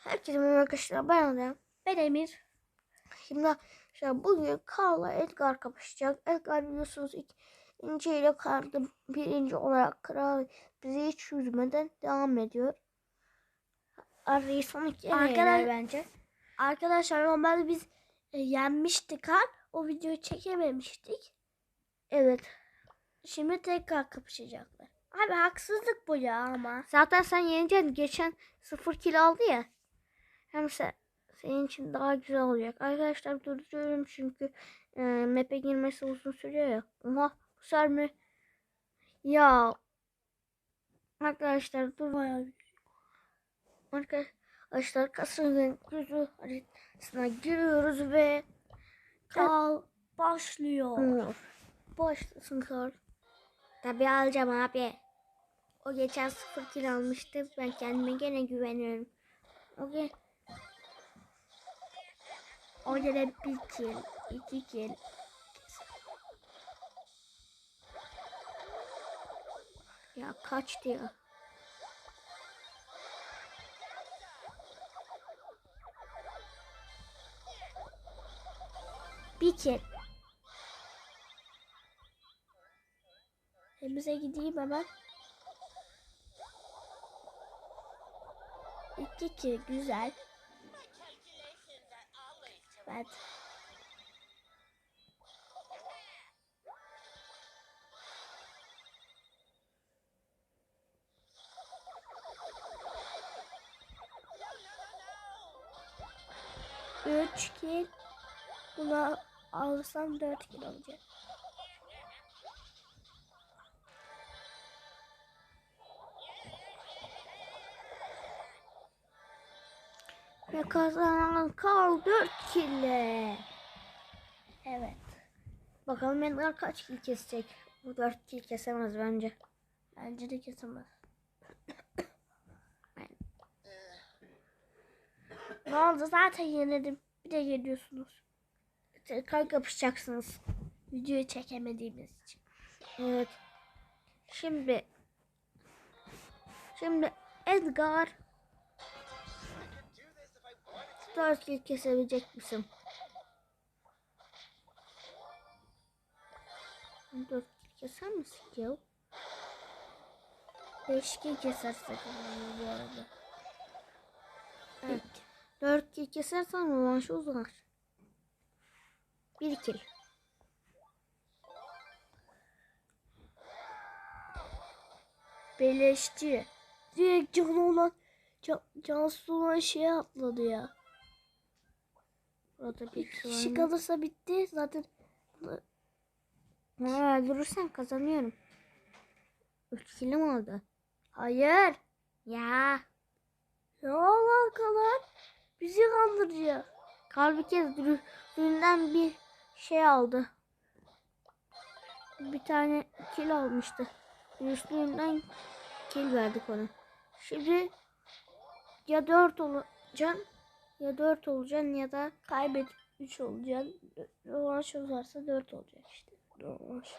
Herkese merhaba arkadaşlar. Ben Adem. Ben Emir. Şimdi arkadaşlar bugün Karl'la Edgar kapışacak. Edgar biliyorsunuz ilk ince ile Karl'da birinci olarak kral bizi hiç üzmeden devam ediyor. Arayı son iki Arkadaş- bence. Arkadaşlar normalde biz e, yenmiştik ha. O videoyu çekememiştik. Evet. Şimdi tekrar kapışacaklar. Abi haksızlık bu ya ama. Zaten sen yeneceksin. Geçen 0 kilo aldı ya. Hem sen, senin için daha güzel olacak. Arkadaşlar durduruyorum çünkü e, map'e girmesi uzun sürüyor ya. Oha sefer mi? Ya. Arkadaşlar dur. Arkadaşlar kasırgın kuzu haritasına giriyoruz ve Kal başlıyor. Olur. Başlasın kar. Tabii alacağım abi. O geçen 0 kilo almıştı. Ben kendime gene güveniyorum. O ge- O yine bir kill, iki kill. ya kaç diyor. Bir kill. Evimize gideyim hemen. İki kill güzel. Evet. Üç kill. Buna alırsam dört kill olacak. Ve kazanan Karl 4 kille. Evet. Bakalım Edgar kaç kill kesecek. Bu 4 kill kesemez bence. Bence de kesemez. ne oldu zaten yenildim. Bir de geliyorsunuz. Tekrar kapışacaksınız. Videoyu çekemediğimiz için. Evet. Şimdi Şimdi Edgar 4 kill kesebilecek misin? 4 kill keser misin ya? 5 kill kesersek bu arada. Evet. 4 kill kesersen rövanşı uzar. 1 kill. Beleşçi. Direkt canı olan can, cansız olan şeye atladı ya. Burada bir Kişi var. kalırsa bitti. Zaten Ha, öldürürsen kazanıyorum. 3 killim oldu. hayır. Ya. Ne alakalar? Bizi kandırıyor. Karl bir kez düğünden bir şey aldı. Bir tane kil almıştı. Üstünden kil verdik ona. Şimdi ya 4 olacaksın ya 4 olacaksın ya da Kaybedip 3 olacaksın. Rövanş olursa 4 olacak işte. Rövanş.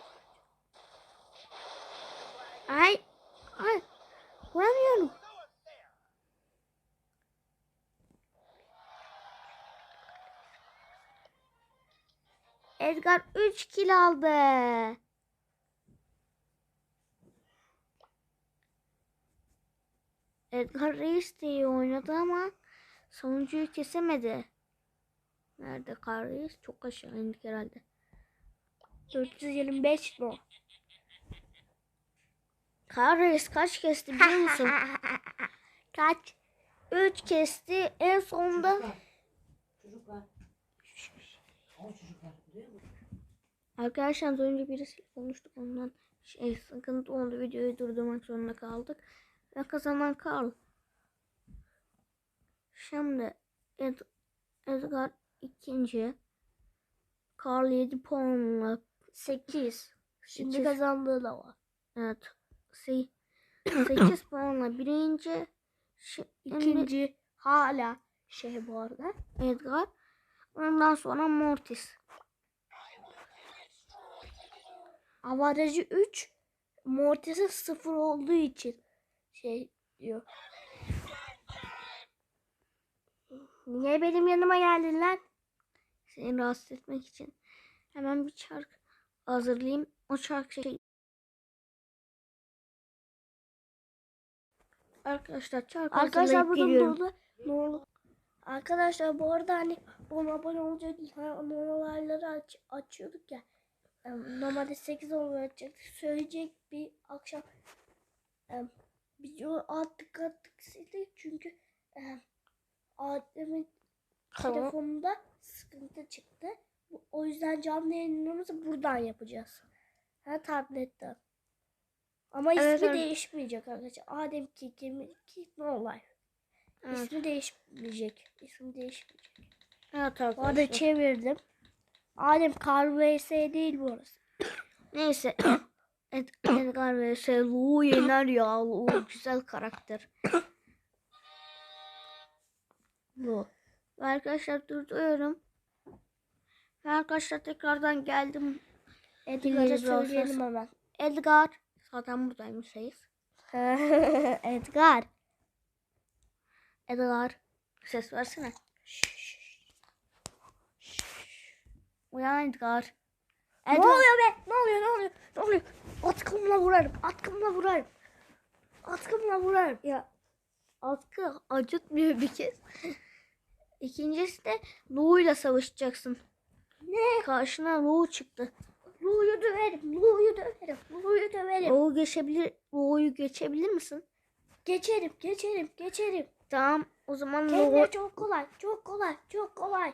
ay ay vuramıyorum. Edgar 3 kil aldı. Edgar Reis de iyi oynadı ama sonuncuyu kesemedi. Nerede Kar Reis? Çok aşağı indik herhalde. 425 mi? Kar Reis kaç kesti biliyor musun? Kaç? 3 kesti. En sonunda Çocuklar. O çocuklar duyuyor musun? arkadaşlar az önce birisiyle konuştuk ondan şey sıkıntı oldu videoyu durdurmak zorunda kaldık. Ve kazanan Karl. Şimdi Ed, Edgar ikinci. Karl 7 puanla 8. Şimdi Sekiz. kazandığı da var. evet 8 puanla birinci. Şimdi İkinci hala şey bu arada. Edgar. Ondan sonra Mortis. Avarajı 3. Mortis'e 0 olduğu için şey diyor. Niye benim yanıma geldin lan? Seni rahatsız etmek için. Hemen bir çark hazırlayayım. O çark şey... Arkadaşlar çark Arkadaşlar geliyorum. dolu. Ne olur. Arkadaşlar bu arada hani ona abone olacak olayları aç, açıyorduk ya. Em, Normalde 8 olmaya açacaktık. Söyleyecek bir akşam em, video attık attık sildik çünkü em, Adem'in Tamam. telefonunda sıkıntı çıktı. Bu- O yüzden canlı yayınlarımızı buradan yapacağız. Ha tabletten. Ama ismi Evet, değişmeyecek arkadaşlar. Adem Kiki no olay. Evet, İsmi değişmeyecek. İsmi değişmeyecek. evet Bu arada arkadaşlar. çevirdim. Adem Kar vs değil burası. Neyse. Ed Edgar vs. Lu yener ya. Lu güzel karakter. Ve arkadaşlar durduruyorum. Ve arkadaşlar tekrardan geldim. Edgar'a söyleyelim hemen. Edgar. Zaten buradaymış reis. Edgar. Edgar. Ses versene. Uyan Edgar. Ne Edgar. oluyor be? Ne oluyor? Ne oluyor? Ne oluyor? Atkımla vurarım. Atkımla vurarım. Atkımla vurarım. Ya atkı acıtmıyor bir kez. İkincisi de Lu'yla savaşacaksın. Ne? Karşına Lu çıktı. Lu'yu döverim. Lu'yu döverim. Lu'yu döverim. Lu geçebilir, Lu'yu geçebilir misin? Geçerim. Geçerim. Geçerim. Tamam o zaman Lu Kendine çok kolay. Çok kolay. Çok kolay.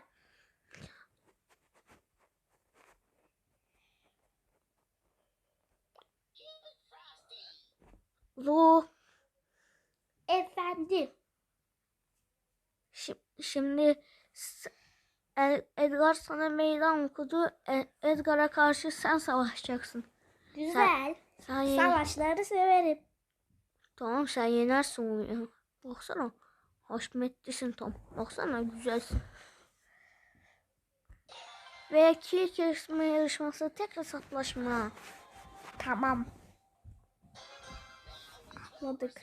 Lu Efendim. Şi- şimdi Edgar sana meydan okudu. E- Edgar'a karşı sen savaşacaksın. Güzel. Sen ye- Savaşları severim. Tamam sen yenersin onu. Baksana. Haşmetlisin tam. Baksana güzelsin. Ve kill kesme yarışması tek hesaplaşma. Tamam. Anladık.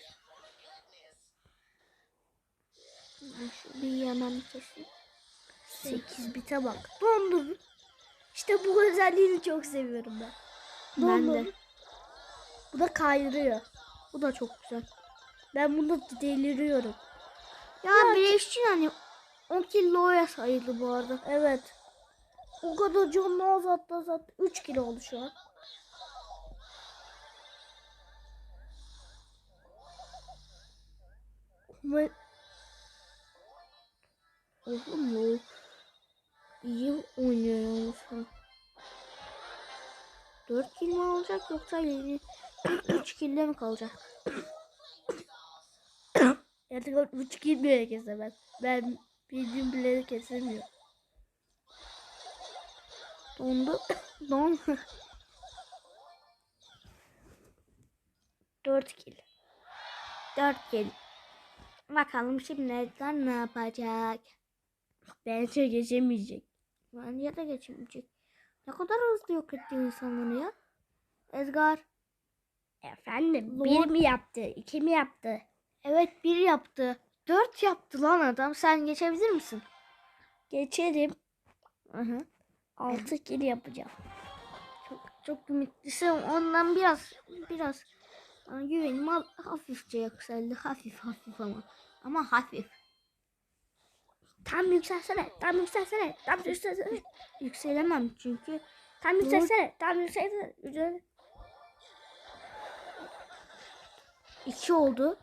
Şu bir hemen keseyim. 8 bite bak. Dondum. İşte bu özelliğini çok seviyorum ben. Ben Dondum. de. Bu da kaydırıyor. Bu da çok güzel. Ben bunda deliriyorum. Ya Bileşçin hani 10 kill Lo'ya sayıldı bu arada. Evet. O kadar canlı azalttı azalttı. 3 kilo oldu şu an. Ama Oğlum Lo iyi oynuyor yalnız. ha. 4 kill mi alacak yoksa yeni 3 kill'le mi kalacak? artık 3 kilo bile kesemez. Ben bildiğim bile kesemiyor. Dondu. Don. 4 kilo. 4 kill. Bakalım şimdi ne yapacak? Bence geçemeyecek. Bence de geçemeyecek. Ne kadar hızlı yok etti insanları ya. Edgar. Efendim Lord- bir mi yaptı? iki mi yaptı? Evet bir yaptı. Dört yaptı lan adam. Sen geçebilir misin? Geçerim. Hı hı. 6 kilo yapacağım. Çok, çok ümitlisin. Ondan biraz biraz bana güvenim hafifçe yükseldi. Hafif hafif ama. Ama hafif. Tam yükselsene. Tam yükselsene. Tam yükselsene. Yükselemem çünkü Tam yükselsene. Tam yükselsene. İki oldu.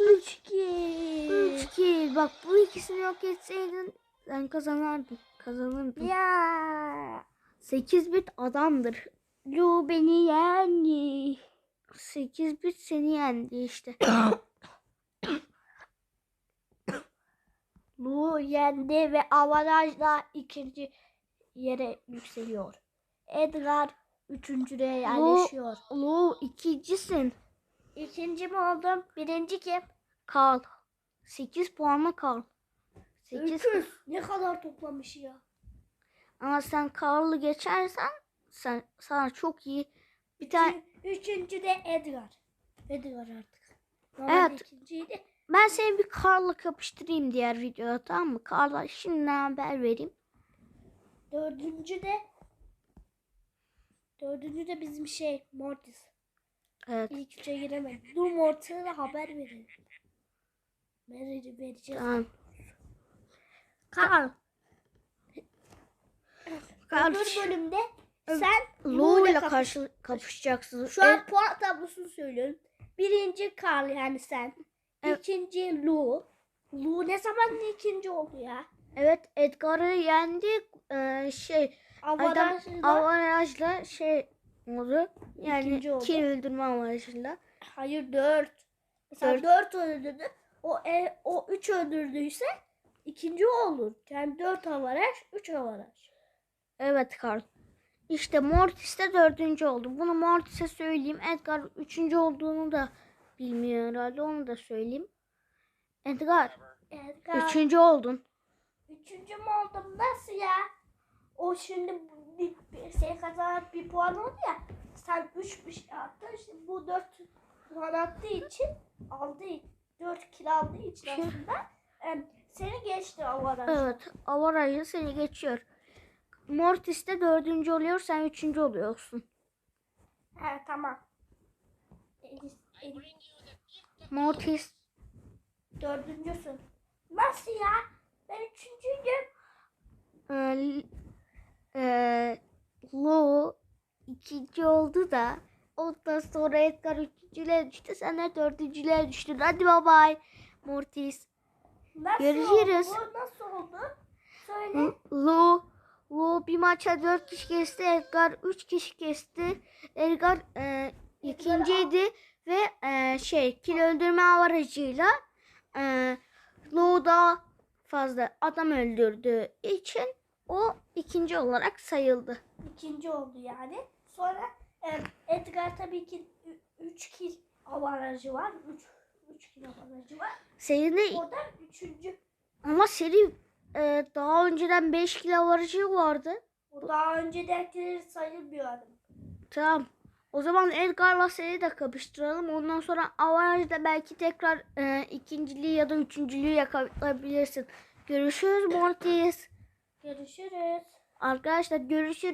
Üç kilo. Üç kill. Bak bu ikisini yok etseydin sen kazanardın. Kazanırdın. Ya. 8 bit adamdır. Lu beni yendi. 8 bit seni yendi işte. Lu yendi ve avarajla ikinci yere yükseliyor. Edgar üçüncüye yerleşiyor. Lu ikincisin. İkinci mi oldum? Birinci kim? Kal. 8 puanla kal. 8 Öküz. Ne kadar toplamış ya. Ama sen Karl'ı geçersen sen sana çok iyi bir tane Üçüncü de Edgar. Edgar artık. Normalde Evet. ikinciydi. ben seni bir Karl'la kapıştırayım diğer videoda tamam mı? Karl'a şimdiden haber vereyim. Dördüncü de Dördüncü de bizim şey Mortis. Evet. İlk üçe giremedi. Dur Mortis'e haber. Verir, vereceğiz. Tamam. Karl. Öbür bölümde sen Lu ile karşı kapışacaksın. Şu an puan tablosunu söylüyorum. Birinci Karl yani sen. Evet. İkinci Lu. Lu ne zaman ikinci oldu ya? evet Edgar'ı yendi. Ee, şey Avarajla avarajla şey oldu. Yani kill öldürme avarajıyla. hayır dört. Mesela Dört. dört, öldürdü. O e, o üç öldürdüyse ikinci olur. Yani dört avaraj, üç avaraj. Evet Karl. İşte Mortis de dördüncü oldu. Bunu Mortis'e söyleyeyim. Edgar üçüncü olduğunu da bilmiyor herhalde. Onu da söyleyeyim. Edgar Edgar, üçüncü oldun. üçüncü mü oldum? Nasıl ya? O şimdi bir, bir şey kazanan bir puan oldu ya. Sen üç bir şey attın. İşte bu dört puan attığı için aldığı dört kilo aldığı için aslında em, seni geçti avaraj. Evet. Avarajla seni geçiyor. Mortis de dördüncü oluyor. Sen üçüncü oluyorsun. He tamam. Mortis dördüncüsün. Nasıl ya? Ben üçüncüydüm. e, e, Lu ikinci oldu da ondan sonra Edgar üçüncülüğe düştü. Sen de dördüncülüğe düştün. Hadi bye bye Mortis. Nasıl Görüşürüz. oldu? Nasıl oldu? Söyle. Bir maça dört kişi kesti. Edgar üç kişi kesti. Edgar e, ikinciydi ve e, şey kil öldürme avarajıyla e, Lu daha fazla adam öldürdüğü için o ikinci olarak sayıldı. İkinci oldu yani. Sonra em, Edgar tabii ki 3 kil avarajı var. 3 3 kil avarajı var. De O da üçüncü. ama seri e, daha önceden 5 kilo avarajı vardı. O daha öncedekileri sayılmıyor adam. Tamam. O zaman Edgar'la seni de kapıştıralım. Ondan sonra avarajda belki tekrar e, ikinciliği ya da üçüncülüğü yakalayabilirsin. Görüşürüz Mortis. Görüşürüz. Arkadaşlar görüşürüz.